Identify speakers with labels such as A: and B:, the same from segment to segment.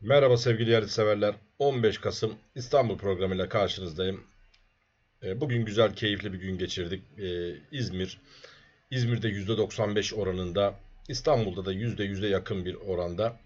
A: Merhaba sevgili yarış severler. 15 Kasım İstanbul programıyla karşınızdayım. E, Bugün güzel, keyifli bir gün geçirdik. E, İzmir, İzmir'de %95 oranında, İstanbul'da da %100'e yakın bir oranda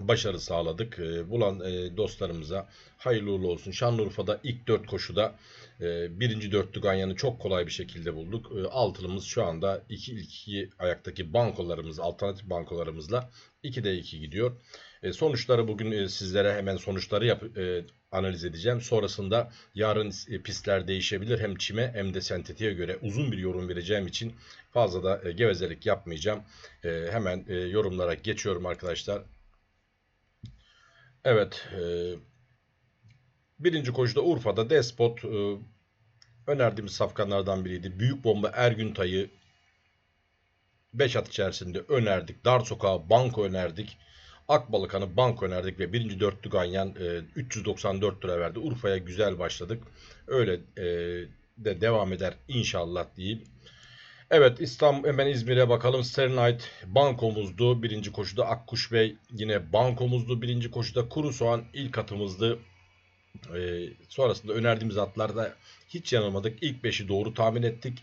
A: başarı sağladık. E, Bulan e, dostlarımıza hayırlı uğurlu olsun. Şanlıurfa'da ilk 4 koşuda e, birinci dörtlü ganyanı çok kolay bir şekilde bulduk. Altılımız şu anda 2 ilk iki ayaktaki bankolarımız, alternatif bankolarımızla 2'de 2 gidiyor. E, sonuçları bugün e, sizlere hemen sonuçları yap, e, analiz edeceğim. Sonrasında yarın e, pistler değişebilir. Hem çime hem de sentetiğe göre uzun bir yorum vereceğim için fazla da e, gevezelik yapmayacağım. E, hemen e, yorumlara geçiyorum arkadaşlar. Evet. E, birinci koşuda Urfa'da Despot e, önerdiğimiz safkanlardan biriydi. Büyük bomba Ergün Tay'ı 5 at içerisinde önerdik. Dar sokağa banko önerdik. Akbalıkan'ı banko önerdik ve birinci dörtlü ganyan e, 394 lira verdi. Urfa'ya güzel başladık. Öyle e, de devam eder inşallah diyeyim. Evet İstanbul hemen İzmir'e bakalım. Sternite bankomuzdu. Birinci koşuda Akkuş Bey yine bankomuzdu. Birinci koşuda Kuru Soğan ilk atımızdı. Ee, sonrasında önerdiğimiz atlarda hiç yanılmadık. İlk 5'i doğru tahmin ettik.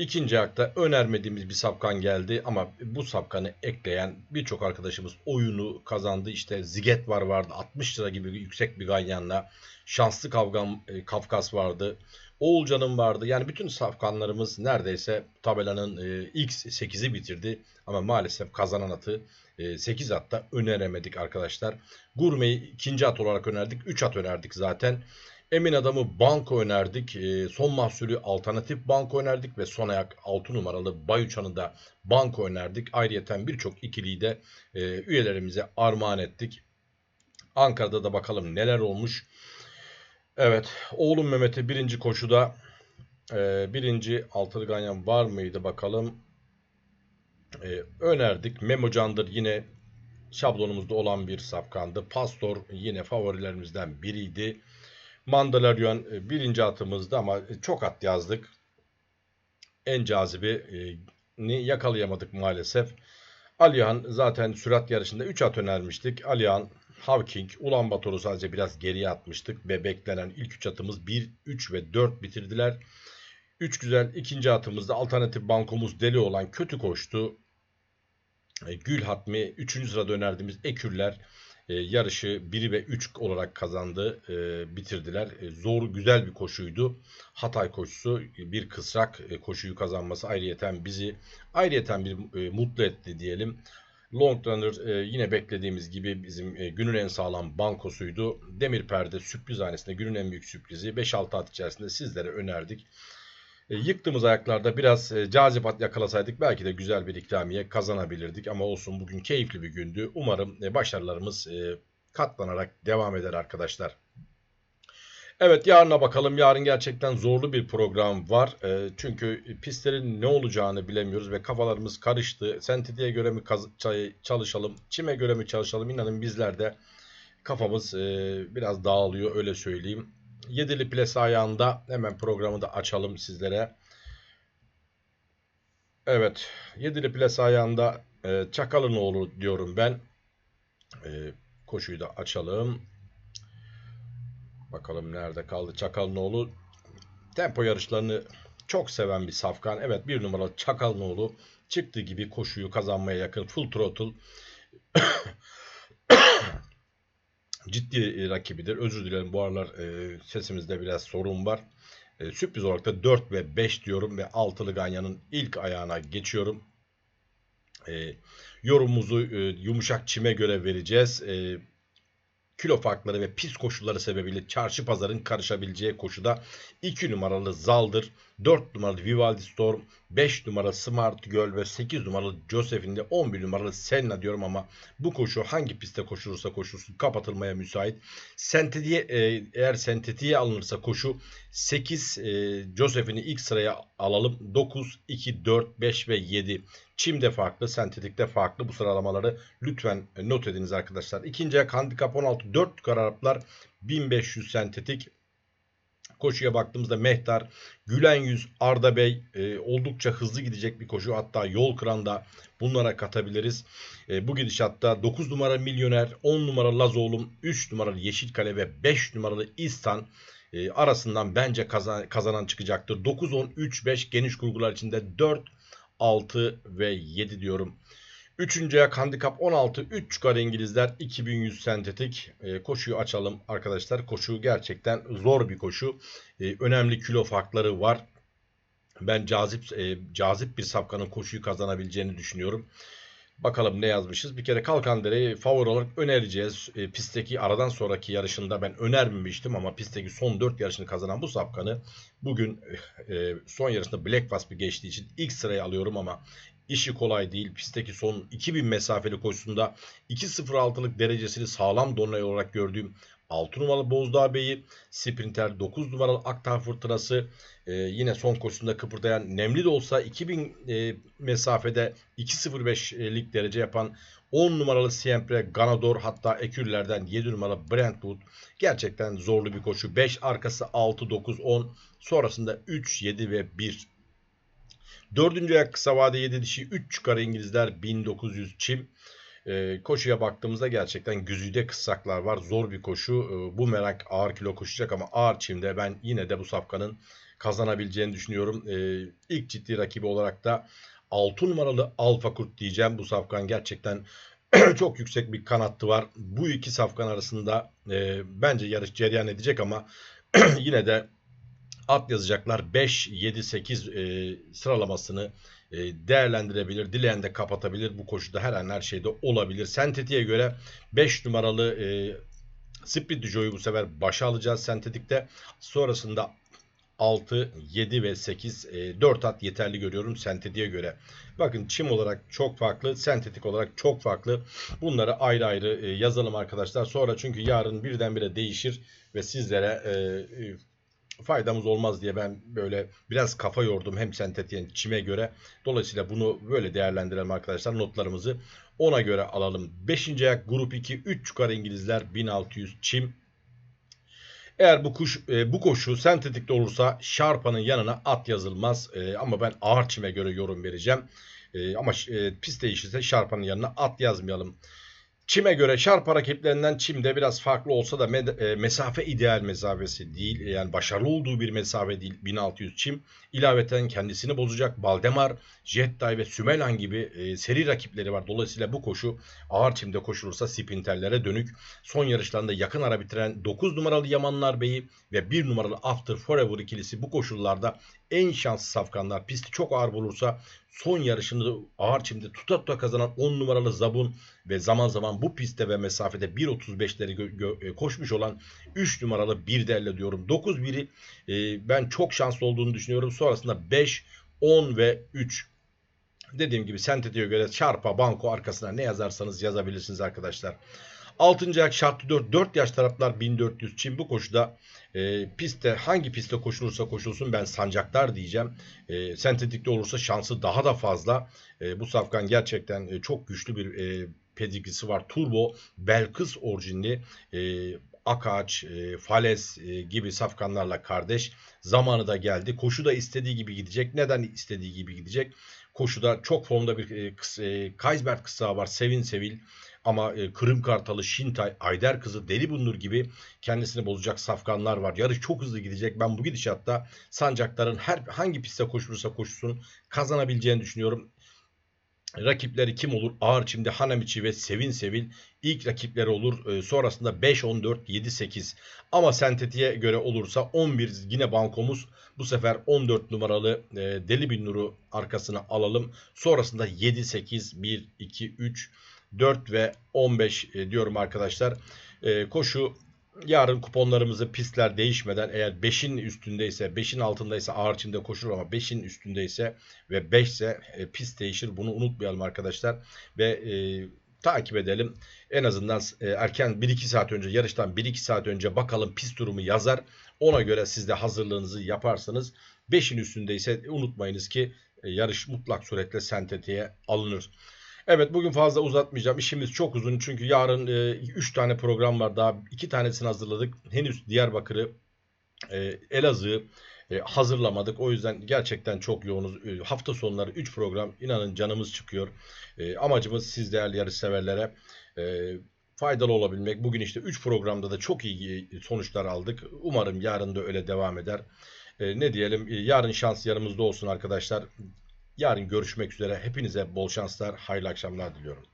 A: İkinci ayakta önermediğimiz bir sapkan geldi ama bu sapkanı ekleyen birçok arkadaşımız oyunu kazandı. İşte Ziget var vardı 60 lira gibi yüksek bir ganyanla. Şanslı Kavgam, e, Kafkas vardı. Oğulcan'ın vardı. Yani bütün safkanlarımız neredeyse tabelanın e, ilk 8'i bitirdi. Ama maalesef kazanan atı e, 8 atta öneremedik arkadaşlar. Gurme'yi ikinci at olarak önerdik. 3 at önerdik zaten. Emin adamı banko önerdik. E, son mahsulü alternatif banko önerdik ve son ayak 6 numaralı Bayuçan'ı da banko önerdik. Ayrıyeten birçok ikiliyi de e, üyelerimize armağan ettik. Ankara'da da bakalım neler olmuş. Evet, oğlum Mehmet'e birinci koşuda e, birinci altılı ganyan var mıydı bakalım. Önerdik. Memo Candır yine şablonumuzda olan bir safkandı. Pastor yine favorilerimizden biriydi. Mandalorian e, birinci atımızdı ama çok at yazdık. En cazibini yakalayamadık maalesef. Alihan zaten sürat yarışında 3 at önermiştik. Alihan, Hawking, Ulan Bator'u sadece biraz geriye atmıştık ve beklenen ilk 3 atımız 1, 3 ve 4 bitirdiler. 3 güzel ikinci atımızda alternatif bankomuz deli olan kötü koştu. E, Gül Hatmi 3. sırada önerdiğimiz Ekürler e, yarışı 1 ve 3 olarak kazandı, e, bitirdiler. E, zor, güzel bir koşuydu. Hatay koşusu bir kısrak e, koşuyu kazanması ayrıyeten bizi ayrıyeten bir e, mutlu etti diyelim. Long Runner e, yine beklediğimiz gibi bizim e, günün en sağlam bankosuydu. Demir Perde sürpriz hanesinde günün en büyük sürprizi 5-6 at içerisinde sizlere önerdik. E, yıktığımız ayaklarda biraz e, cazip at yakalasaydık belki de güzel bir ikramiye kazanabilirdik. Ama olsun bugün keyifli bir gündü. Umarım e, başarılarımız katlanarak devam eder arkadaşlar. Evet yarına bakalım. Yarın gerçekten zorlu bir program var. E, çünkü pistlerin ne olacağını bilemiyoruz ve kafalarımız karıştı. Sentetiğe göre mi çalışalım, çime göre mi çalışalım? İnanın bizler de kafamız e, biraz dağılıyor öyle söyleyeyim. Yedili ples ayağında hemen programı da açalım sizlere. Evet. Yedili ples ayağında e, Çakalınoğlu diyorum ben. E, koşuyu da açalım. Bakalım nerede kaldı Çakalınoğlu. Tempo yarışlarını çok seven bir safkan. Evet bir numaralı Çakalınoğlu çıktığı gibi koşuyu kazanmaya yakın full throttle ciddi rakibidir. Özür dilerim bu aralar e, sesimizde biraz sorun var. E, sürpriz olarak da 4 ve 5 diyorum ve altılı ganyanın ilk ayağına geçiyorum. E, yorumumuzu e, yumuşak çime göre vereceğiz. E, kilo farkları ve pis koşulları sebebiyle çarşı pazarın karışabileceği koşuda 2 numaralı Zaldır, 4 numaralı Vivaldi Storm, 5 numaralı Smart Girl ve 8 numaralı Josephine de 11 numaralı Senna diyorum ama bu koşu hangi pistte koşulursa koşulsun kapatılmaya müsait. Sentetiğe e, eğer sentetiğe alınırsa koşu 8 e, Josephine'i ilk sıraya alalım. 9, 2, 4, 5 ve 7. Çim'de farklı, sentetikte farklı. Bu sıralamaları lütfen not ediniz arkadaşlar. İkinci handikap 16 4 kararaplar 1500 sentetik Koşuya baktığımızda Mehtar, Gülen Yüz, Arda Bey e, oldukça hızlı gidecek bir koşu. Hatta yol kıranda bunlara katabiliriz. E, bu gidişatta 9 numara Milyoner, 10 numara Lazoğlum, 3 numaralı Yeşilkale ve 5 numaralı İstan e, arasından bence kazan, kazanan çıkacaktır. 9, 10, 3, 5 geniş kurgular içinde 4, 6 ve 7 diyorum. Üçüncü ayak handikap 16. 3 çıkar İngilizler 2100 sentetik. E, koşuyu açalım arkadaşlar. Koşu gerçekten zor bir koşu. E, önemli kilo farkları var. Ben cazip e, cazip bir safkanın koşuyu kazanabileceğini düşünüyorum. Bakalım ne yazmışız. Bir kere Kalkandere'yi favori olarak önereceğiz. E, pistteki aradan sonraki yarışında ben önermemiştim ama pistteki son 4 yarışını kazanan bu sapkanı bugün e, son yarışında Black Wasp'ı geçtiği için ilk sıraya alıyorum ama işi kolay değil. Pistteki son 2000 mesafeli koşusunda 2.06'lık derecesini sağlam donay olarak gördüğüm 6 numaralı Bozdağ Bey'i, Sprinter 9 numaralı Aktar Fırtınası, e, yine son koşusunda kıpırdayan Nemli de olsa 2000 e, mesafede 2.05'lik derece yapan 10 numaralı Siempre Ganador hatta Ekürlerden 7 numaralı Brentwood gerçekten zorlu bir koşu. 5 arkası 6, 9, 10 sonrasında 3, 7 ve 1 Dördüncü ayak kısa vade 7 dişi 3 çıkar İngilizler 1900 çim. E, koşuya baktığımızda gerçekten güzide kıssaklar var. Zor bir koşu. E, bu merak ağır kilo koşacak ama ağır çimde ben yine de bu safkanın kazanabileceğini düşünüyorum. E, ilk ciddi rakibi olarak da 6 numaralı Alfa Kurt diyeceğim. Bu safkan gerçekten çok yüksek bir kanattı var. Bu iki safkan arasında e, bence yarış cereyan edecek ama yine de at yazacaklar. 5, 7, 8 e, sıralamasını e, değerlendirebilir. Dileyen de kapatabilir. Bu koşuda her an her şeyde olabilir. Sentetiğe göre 5 numaralı e, Split Joy'u bu sefer başa alacağız sentetikte. Sonrasında 6, 7 ve 8 e, 4 at yeterli görüyorum sentetiğe göre. Bakın çim olarak çok farklı, sentetik olarak çok farklı. Bunları ayrı ayrı e, yazalım arkadaşlar. Sonra çünkü yarın birdenbire değişir ve sizlere e faydamız olmaz diye ben böyle biraz kafa yordum hem sentetiğin çime göre. Dolayısıyla bunu böyle değerlendirelim arkadaşlar notlarımızı ona göre alalım. 5. ayak grup 2 3 çıkar İngilizler 1600 çim. Eğer bu kuş e, bu koşu sentetikte olursa Şarpa'nın yanına at yazılmaz. E, ama ben ağır çime göre yorum vereceğim. E, ama e, pist değişirse Şarpa'nın yanına at yazmayalım. Çim'e göre şarp hareketlerinden Çim'de biraz farklı olsa da e, mesafe ideal mesafesi değil. Yani başarılı olduğu bir mesafe değil 1600 Çim. İlaveten kendisini bozacak Baldemar, Jettay ve Sümelan gibi e, seri rakipleri var. Dolayısıyla bu koşu ağır Çim'de koşulursa sprinterlere dönük. Son yarışlarında yakın ara bitiren 9 numaralı Yamanlar Bey'i ve 1 numaralı After Forever ikilisi bu koşullarda en şanslı safkanlar. Pisti çok ağır bulursa son yarışını ağır çimde tuta tuta kazanan 10 numaralı Zabun ve zaman zaman bu pistte ve mesafede 1.35'leri e, koşmuş olan 3 numaralı Birder'le diyorum. 9 biri e, ben çok şanslı olduğunu düşünüyorum. Sonrasında 5, 10 ve 3 Dediğim gibi sentetiğe göre çarpa banko arkasına ne yazarsanız yazabilirsiniz arkadaşlar. 6. ayak şartlı 4. 4 yaş taraflar 1400 Çin bu koşuda e, pistte hangi pistte koşulursa koşulsun ben sancaktar diyeceğim. E, sentetikte olursa şansı daha da fazla. E, bu safkan gerçekten e, çok güçlü bir e, pedigrisi var. Turbo Belkıs orijinli e, Akaç, e, Fales e, gibi safkanlarla kardeş. Zamanı da geldi. Koşu da istediği gibi gidecek. Neden istediği gibi gidecek? Koşuda çok formda bir e, e, Kaysbert kısa var. Sevin Sevil. Ama e, Kırım Kartalı, Şintay, Ayder Kızı, Deli Bundur gibi kendisini bozacak safkanlar var. Yarış çok hızlı gidecek. Ben bu gidişatta Sancaklar'ın her hangi pistte koşulursa koşsun kazanabileceğini düşünüyorum. Rakipleri kim olur? Ağır Çim'de Hanamiçi ve Sevin Sevil ilk rakipleri olur. E, sonrasında 5, 14, 7, 8. Ama sentetiğe göre olursa 11 yine bankomuz. Bu sefer 14 numaralı e, Deli Bin Nur'u arkasına alalım. Sonrasında 7, 8, 1, 2, 3, 4 ve 15 e, diyorum arkadaşlar. E, koşu yarın kuponlarımızı pistler değişmeden eğer 5'in üstündeyse 5'in altındaysa ağır çimde koşur ama 5'in üstündeyse ve 5 ise e, pist değişir. Bunu unutmayalım arkadaşlar. Ve takip edelim. En azından erken 1-2 saat önce yarıştan 1-2 saat önce bakalım pist durumu yazar. Ona göre siz de hazırlığınızı yaparsanız 5'in üstündeyse unutmayınız ki yarış mutlak suretle sentetiğe alınır. Evet bugün fazla uzatmayacağım. İşimiz çok uzun çünkü yarın 3 e, tane program var daha. 2 tanesini hazırladık. Henüz Diyarbakır'ı e, Elazığ'ı e, hazırlamadık. O yüzden gerçekten çok yoğunuz. E, hafta sonları 3 program inanın canımız çıkıyor. E, amacımız siz değerli yarışseverlere e, faydalı olabilmek. Bugün işte 3 programda da çok iyi sonuçlar aldık. Umarım yarın da öyle devam eder. E, ne diyelim e, yarın şans yanımızda olsun arkadaşlar. Yarın görüşmek üzere. Hepinize bol şanslar, hayırlı akşamlar diliyorum.